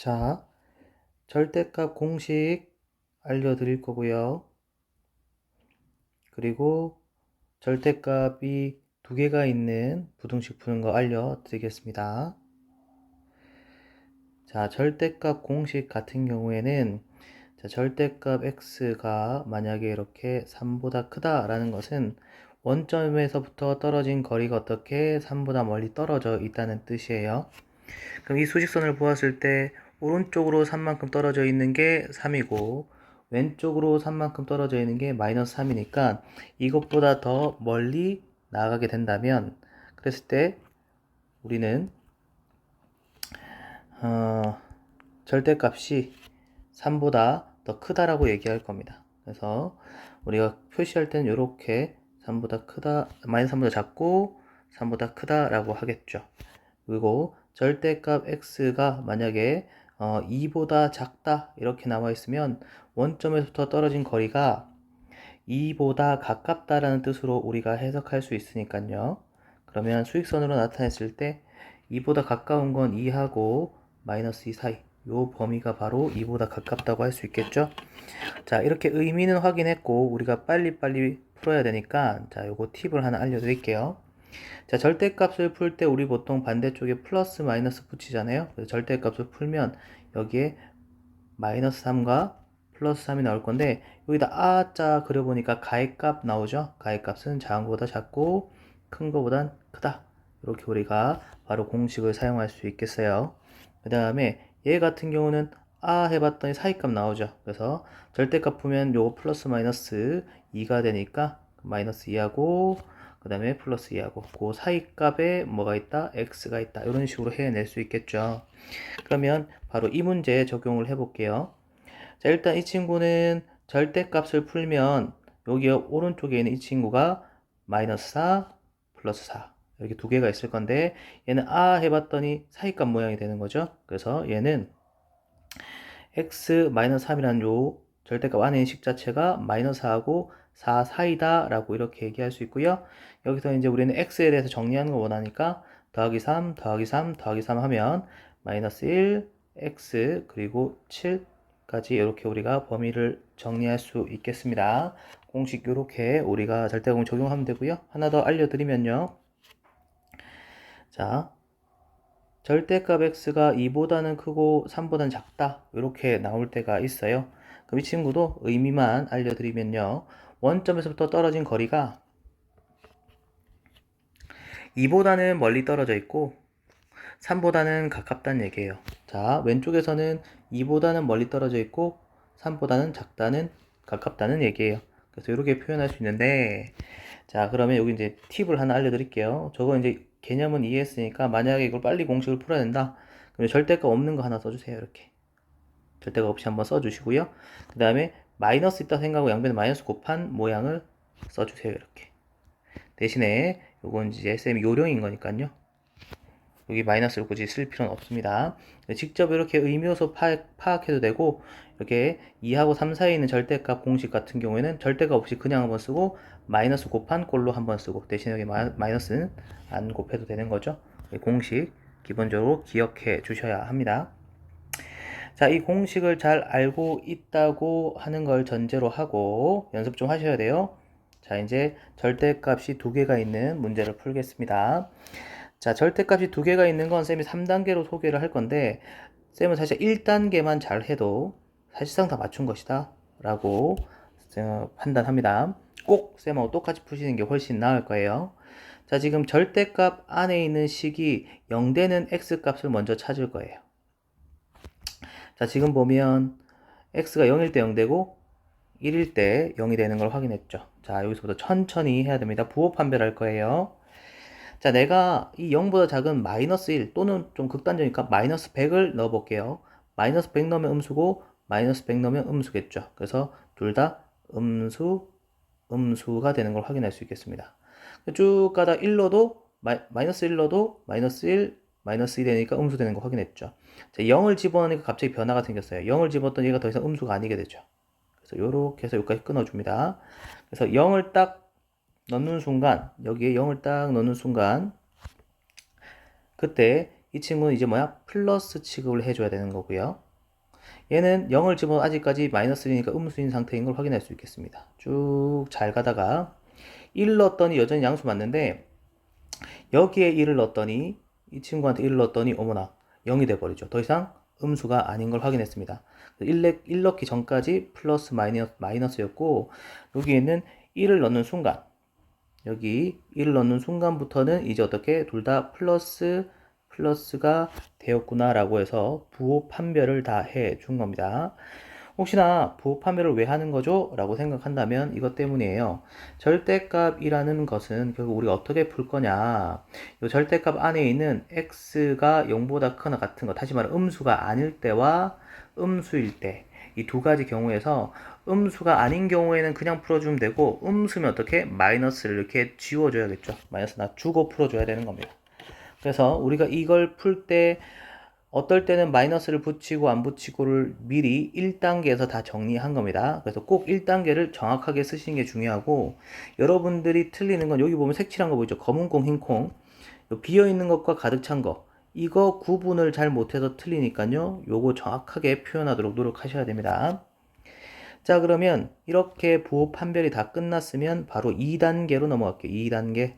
자, 절대값 공식 알려드릴 거고요. 그리고 절대값이 두 개가 있는 부등식 푸는 거 알려드리겠습니다. 자, 절대값 공식 같은 경우에는 자, 절대값 x가 만약에 이렇게 3보다 크다라는 것은 원점에서부터 떨어진 거리가 어떻게 3보다 멀리 떨어져 있다는 뜻이에요. 그럼 이 수직선을 보았을 때 오른쪽으로 3만큼 떨어져 있는 게 3이고 왼쪽으로 3만큼 떨어져 있는 게 마이너스 3이니까 이것보다 더 멀리 나아가게 된다면 그랬을 때 우리는 어, 절대값이 3보다 더 크다라고 얘기할 겁니다. 그래서 우리가 표시할 때는 이렇게 3보다 크다, 마이너스 3보다 작고 3보다 크다라고 하겠죠. 그리고 절대값 x가 만약에 어, 2보다 작다 이렇게 나와 있으면 원점에서부터 떨어진 거리가 2보다 가깝다라는 뜻으로 우리가 해석할 수 있으니까요. 그러면 수익선으로 나타냈을 때 2보다 가까운 건 2하고 마이너스 2 사이 요 범위가 바로 2보다 가깝다고 할 수 있겠죠. 자 이렇게 의미는 확인했고 우리가 빨리빨리 풀어야 되니까 자 요거 팁을 하나 알려드릴게요. 자 절대값을 풀 때 우리 보통 반대쪽에 플러스 마이너스 붙이잖아요. 그래서 절대값을 풀면 여기에 마이너스 3과 플러스 3이 나올 건데 여기다 아자 그려보니까 가액값 나오죠. 가액값은 작은 거보다 작고 큰 거보단 크다. 이렇게 우리가 바로 공식을 사용할 수 있겠어요. 그 다음에 얘 같은 경우는 아 해봤더니 사이값 나오죠. 그래서 절대값 보면 요거 플러스 마이너스 2가 되니까 마이너스 2하고 그 다음에 플러스 2하고 그 사이 값에 뭐가 있다? x가 있다. 이런 식으로 해낼 수 있겠죠. 그러면 바로 이 문제에 적용을 해 볼게요. 자 일단 이 친구는 절대값을 풀면 여기 오른쪽에 있는 이 친구가 마이너스 4 플러스 4 이렇게 두 개가 있을 건데 얘는 아 해봤더니 사이값 모양이 되는 거죠. 그래서 얘는 x 마이너스 3이라는 요 절대값 안에 있는 식 자체가 마이너스 4하고 4 사이다 라고 이렇게 얘기할 수 있고요. 여기서 이제 우리는 x에 대해서 정리하는 걸 원하니까 더하기 3 더하기 3 더하기 3 하면 마이너스 1 x 그리고 7까지 이렇게 우리가 범위를 정리할 수 있겠습니다. 공식 이렇게 우리가 절대공 적용하면 되고요. 하나 더 알려드리면요. 자, 절대값 x가 2보다는 크고 3보다는 작다. 이렇게 나올 때가 있어요. 그럼 이 친구도 의미만 알려드리면요. 원점에서부터 떨어진 거리가 2보다는 멀리 떨어져 있고 3보다는 가깝다는 얘기예요. 자, 왼쪽에서는 2보다는 멀리 떨어져 있고 3보다는 작다는 가깝다는 얘기예요. 그래서 이렇게 표현할 수 있는데 자, 그러면 여기 이제 팁을 하나 알려 드릴게요. 저거 이제 개념은 이해했으니까 만약에 이걸 빨리 공식을 풀어야 된다. 그럼 절대값 없는 거 하나 써 주세요. 이렇게. 절대값 없이 한번 써 주시고요. 그 다음에 마이너스 있다 생각하고 양변에 마이너스 곱한 모양을 써주세요. 이렇게. 대신에 요건 이제 쌤이 요령인 거니까요. 여기 마이너스를 굳이 쓸 필요는 없습니다. 직접 이렇게 의미요소 파악, 파악해도 되고 이렇게 2하고 3 사이에 있는 절대값 공식 같은 경우에는 절대값 없이 그냥 한번 쓰고 마이너스 곱한 꼴로 한번 쓰고 대신 여기 마 이너스는 안 곱해도 되는 거죠. 공식 기본적으로 기억해 주셔야 합니다. 자, 이 공식을 잘 알고 있다고 하는 걸 전제로 하고 연습 좀 하셔야 돼요. 자, 이제 절대값이 두 개가 있는 문제를 풀겠습니다. 자, 절대값이 두 개가 있는 건 쌤이 3단계로 소개를 할 건데 쌤은 사실 1단계만 잘 해도 사실상 다 맞춘 것이다 라고 판단합니다. 꼭 쌤하고 똑같이 푸시는 게 훨씬 나을 거예요. 자, 지금 절대값 안에 있는 식이 0되는 x값을 먼저 찾을 거예요. 자, 지금 보면 x가 0일 때 0 되고 1일 때 0이 되는 걸 확인했죠. 자, 여기서부터 천천히 해야 됩니다. 부호 판별할 거예요. 자, 내가 이 0보다 작은 마이너스 1 또는 좀 극단적이니까 마이너스 100을 넣어 볼게요. 마이너스 100 넣으면 음수고 마이너스 100 넣으면 음수겠죠. 그래서 둘 다 음수, 음수가 되는 걸 확인할 수 있겠습니다. 쭉 가다 1로도 마이 너스 1로도 마이너스 1, 마이너스 2 되니까 음수 되는 거 확인했죠. 자, 0을 집어넣으니까 갑자기 변화가 생겼어요. 0을 집었더니 얘가 더 이상 음수가 아니게 되죠. 그래서 이렇게 해서 여기까지 끊어줍니다. 그래서 0을 딱 넣는 순간 여기에 0을 딱 넣는 순간 그때 이 친구는 이제 뭐야? 플러스 취급을 해줘야 되는 거고요. 얘는 0을 집어 아직까지 마이너스 1이니까 음수인 상태인 걸 확인할 수 있겠습니다. 쭉 잘 가다가 1 넣었더니 여전히 양수 맞는데 여기에 1을 넣었더니 이 친구한테 1을 넣었더니 어머나 0이 돼버리죠. 더 이상 음수가 아닌 걸 확인했습니다. 1, 1 넣기 전까지 플러스 마이너스, 마이너스였고 여기에는 1을 넣는 순간 여기 1을 넣는 순간부터는 이제 어떻게 둘 다 플러스 플러스가 되었구나 라고 해서 부호 판별을 다 해 준 겁니다. 혹시나 판별을 왜 하는 거죠? 라고 생각한다면 이것 때문이에요. 절대값이라는 것은 결국 우리가 어떻게 풀 거냐. 이 절대값 안에 있는 x가 0보다 크거나 같은 거, 다시 말해 음수가 아닐 때와 음수일 때, 이 두 가지 경우에서 음수가 아닌 경우에는 그냥 풀어주면 되고, 음수면 어떻게? 마이너스를 이렇게 지워줘야겠죠. 마이너스 나 주고 풀어줘야 되는 겁니다. 그래서 우리가 이걸 풀때 어떨 때는 마이너스를 붙이고 안 붙이고를 미리 1단계에서 다 정리한 겁니다. 그래서 꼭 1단계를 정확하게 쓰시는 게 중요하고 여러분들이 틀리는 건 여기 보면 색칠한 거 보이죠? 검은 콩, 흰 콩. 비어 있는 것과 가득 찬 거. 이거 구분을 잘 못해서 틀리니까요. 요거 정확하게 표현하도록 노력하셔야 됩니다. 자, 그러면 이렇게 부호 판별이 다 끝났으면 바로 2단계로 넘어갈게요. 2단계.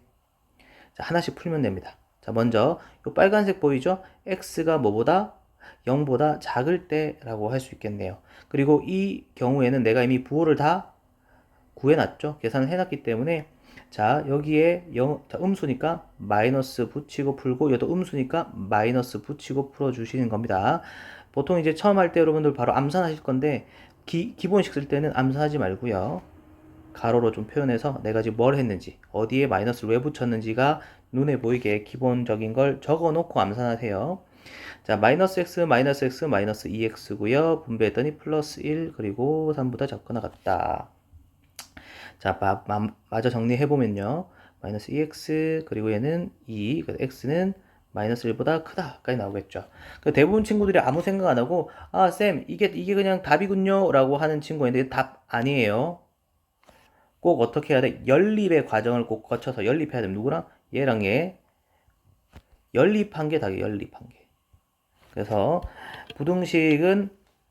자, 하나씩 풀면 됩니다. 자, 먼저 이 빨간색 보이죠? x가 뭐보다 0보다 작을 때라고 할 수 있겠네요. 그리고 이 경우에는 내가 이미 부호를 다 구해놨죠. 계산을 해놨기 때문에 자 여기에 0, 자, 음수니까 마이너스 붙이고 풀고 얘도 음수니까 마이너스 붙이고 풀어주시는 겁니다. 보통 이제 처음 할 때 여러분들 바로 암산하실 건데 기, 기본식 쓸 때는 암산하지 말고요. 가로로 좀 표현해서 내가 지금 뭘 했는지 어디에 마이너스를 왜 붙였는지가 눈에 보이게 기본적인 걸 적어 놓고 암산하세요. 자, 마이너스 x, 마이너스 x, 마이너스 2x고요. 분배했더니 플러스 1 그리고 3보다 작거나 같다. 자, 마, 마, 마저 정리해보면요. 마이너스 2x 그리고 얘는 2, 그래서 x는 마이너스 1보다 크다까지 나오겠죠. 그 대부분 친구들이 아무 생각 안 하고 아, 쌤, 이게 이게 그냥 답이군요. 라고 하는 친구인데 답 아니에요. 꼭 어떻게 해야 돼? 연립의 과정을 꼭 거쳐서 연립해야 됩니다. 누구랑? 얘랑 얘. 연립한 게 답이에요. 연립한 게. 그래서 부등식은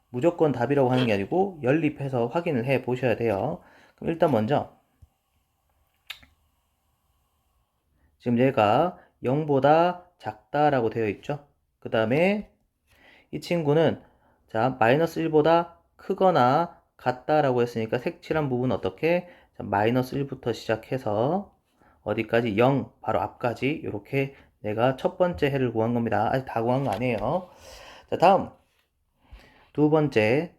무조건 답이라고 하는 게 아니고 연립해서 확인을 해 보셔야 돼요. 그럼 일단 먼저 지금 얘가 0보다 작다라고 되어 있죠. 그 다음에 이 친구는 자 마이너스 1보다 크거나 같다라고 했으니까 색칠한 부분 어떻게 자, 마이너스 1부터 시작해서 어디까지 0 바로 앞까지 이렇게 내가 첫 번째 해를 구한 겁니다. 아직 다 구한 거 아니에요. 자 다음 두 번째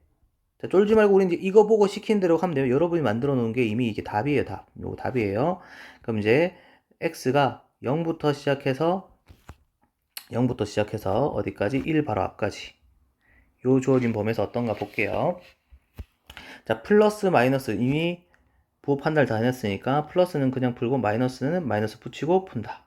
자, 쫄지 말고 우리 이제 이거 보고 시킨 대로 하면 돼요. 여러분이 만들어 놓은 게 이미 이게 답이에요, 답. 요거 답이에요. 그럼 이제 x가 0부터 시작해서 0부터 시작해서 어디까지? 1 바로 앞까지. 요 주어진 범위에서 어떤가 볼게요. 자, 플러스 마이너스 이미 부호 판단을 다 해놨으니까 플러스는 그냥 풀고 마이너스는 마이너스 붙이고 푼다.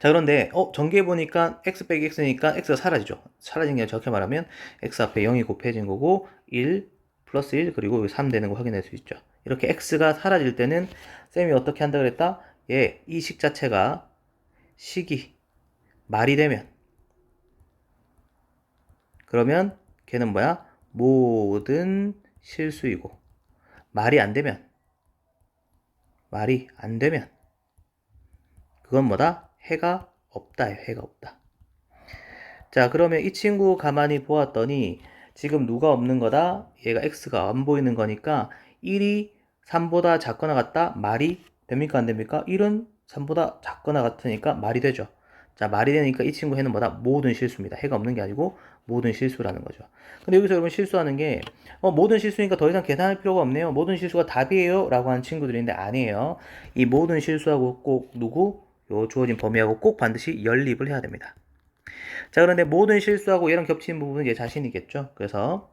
자 그런데 어 전개해 보니까 x 빼기 x니까 x가 사라지죠. 사라진 게 저렇게 말하면 x 앞에 0이 곱해진 거고 1 플러스 1 그리고 3 되는 거 확인할 수 있죠. 이렇게 x가 사라질 때는 쌤이 어떻게 한다 그랬다? 예, 이 식 자체가 식이 말이 되면 그러면 걔는 뭐야? 모든 실수이고 말이 안 되면 말이 안 되면 그건 뭐다? 해가 없다. 해가 없다. 자, 그러면 이 친구 가만히 보았더니 지금 누가 없는 거다? 얘가 x가 안 보이는 거니까 1이 3보다 작거나 같다? 말이 됩니까? 안 됩니까? 1은 3보다 작거나 같으니까 말이 되죠. 자, 말이 되니까 이 친구 해는 뭐다? 모든 실수입니다. 해가 없는 게 아니고 모든 실수라는 거죠. 근데 여기서 여러분 실수하는 게, 어, 모든 실수니까 더 이상 계산할 필요가 없네요. 모든 실수가 답이에요. 라고 하는 친구들인데 아니에요. 이 모든 실수하고 꼭 누구? 요 주어진 범위하고 꼭 반드시 연립을 해야 됩니다. 자, 그런데 모든 실수하고 얘랑 겹치는 부분은 얘 자신이겠죠. 그래서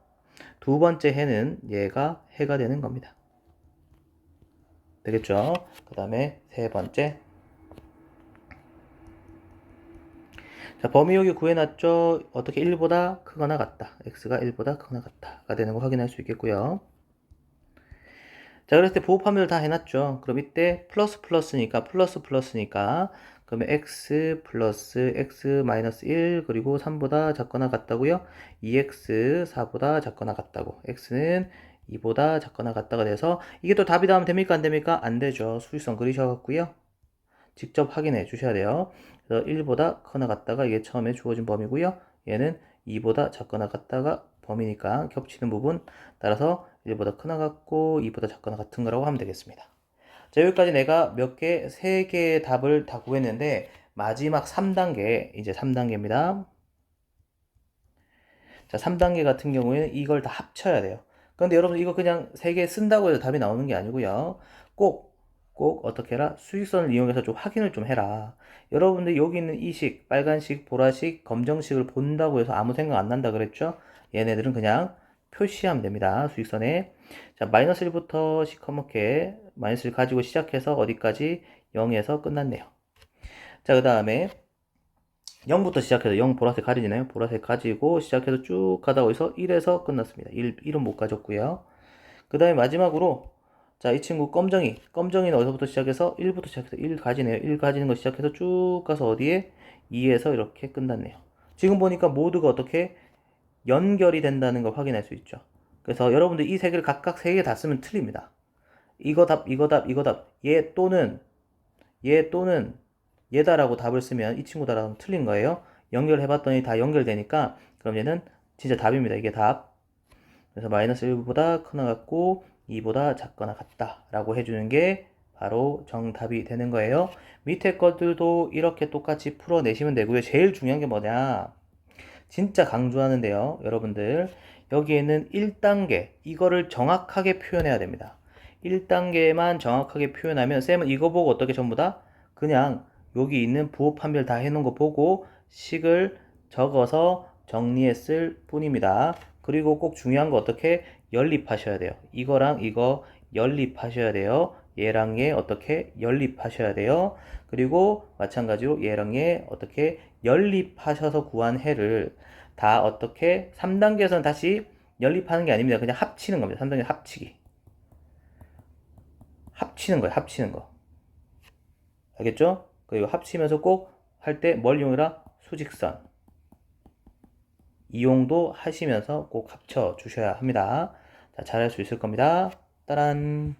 두 번째 해는 얘가 해가 되는 겁니다. 되겠죠? 그 다음에 세 번째. 자, 범위 여기 구해놨죠? 어떻게 1보다 크거나 같다. x가 1보다 크거나 같다가 되는 거 확인할 수 있겠고요. 자, 그랬을 때 부호 판별을 다 해놨죠. 그럼 이때 플러스 플러스니까 플러스 플러스니까 그러면 x 플러스 x 마이너스 1 그리고 3보다 작거나 같다고요? 2x 4보다 작거나 같다고. x는 2보다 작거나 같다가 돼서 이게 또 답이 나오면 됩니까? 안 됩니까? 안 되죠. 수직선 그리셔갖고요. 직접 확인해 주셔야 돼요. 그래서 1보다 커나 같다가 이게 처음에 주어진 범위고요. 얘는 2보다 작거나 같다가 범위니까 겹치는 부분 따라서 1보다 크나 같고 2보다 작거나 같은 거라고 하면 되겠습니다. 자, 여기까지 내가 몇 개, 3개의 답을 다 구했는데 마지막 3단계, 이제 3단계입니다. 자, 3단계 같은 경우에는 이걸 다 합쳐야 돼요. 그런데 여러분 이거 그냥 3개 쓴다고 해서 답이 나오는 게 아니고요. 꼭, 꼭 어떻게 해라? 수직선을 이용해서 좀 확인을 좀 해라. 여러분들 여기 있는 이 식, 빨간식, 보라식, 검정식을 본다고 해서 아무 생각 안 난다 그랬죠? 얘네들은 그냥 표시하면 됩니다. 수직선에. 자, 마이너스 1부터 시커멓게 마이너스 1 가지고 시작해서 어디까지 0에서 끝났네요. 자, 그 다음에 0부터 시작해서 0 보라색 가리지나요? 보라색 가지고 시작해서 쭉 가다 어디서 1에서 끝났습니다. 1, 1은 못 가졌고요. 그 다음에 마지막으로 자, 이 친구 검정이 검정이는 어디서부터 시작해서 1부터 시작해서 1 가지네요. 1 가지는 거 시작해서 쭉 가서 어디에 2에서 이렇게 끝났네요. 지금 보니까 모두가 어떻게 연결이 된다는 걸 확인할 수 있죠. 그래서 여러분들 이 세 개를 각각 세 개 다 쓰면 틀립니다. 이거 답, 이거 답, 이거 답. 얘 또는 얘 또는 얘다라고 답을 쓰면 이 친구다라고 하면 틀린 거예요. 연결해 봤더니 다 연결되니까 그럼 얘는 진짜 답입니다. 이게 답. 그래서 마이너스 1보다 크나 같고 2보다 작거나 같다라고 해주는 게 바로 정답이 되는 거예요. 밑에 것들도 이렇게 똑같이 풀어내시면 되고요. 제일 중요한 게 뭐냐? 진짜 강조하는데요. 여러분들 여기에는 1단계 이거를 정확하게 표현해야 됩니다. 1단계만 정확하게 표현하면 쌤은 이거 보고 어떻게 전부 다 그냥 여기 있는 부호 판별 다 해놓은 거 보고 식을 적어서 정리했을 뿐입니다. 그리고 꼭 중요한 거 어떻게 연립하셔야 돼요. 이거랑 이거 연립하셔야 돼요. 얘랑 얘 어떻게 연립하셔야 돼요. 그리고 마찬가지로 얘랑 얘 어떻게 연립하셔서 구한 해를 다 어떻게 3단계에서는 다시 연립하는 게 아닙니다. 그냥 합치는 겁니다. 3단계 합치기. 합치는 거예요. 합치는 거. 알겠죠? 그리고 합치면서 꼭 할 때 뭘 이용해라? 수직선. 이용도 하시면서 꼭 합쳐 주셔야 합니다. 자, 잘할 수 있을 겁니다. 따란.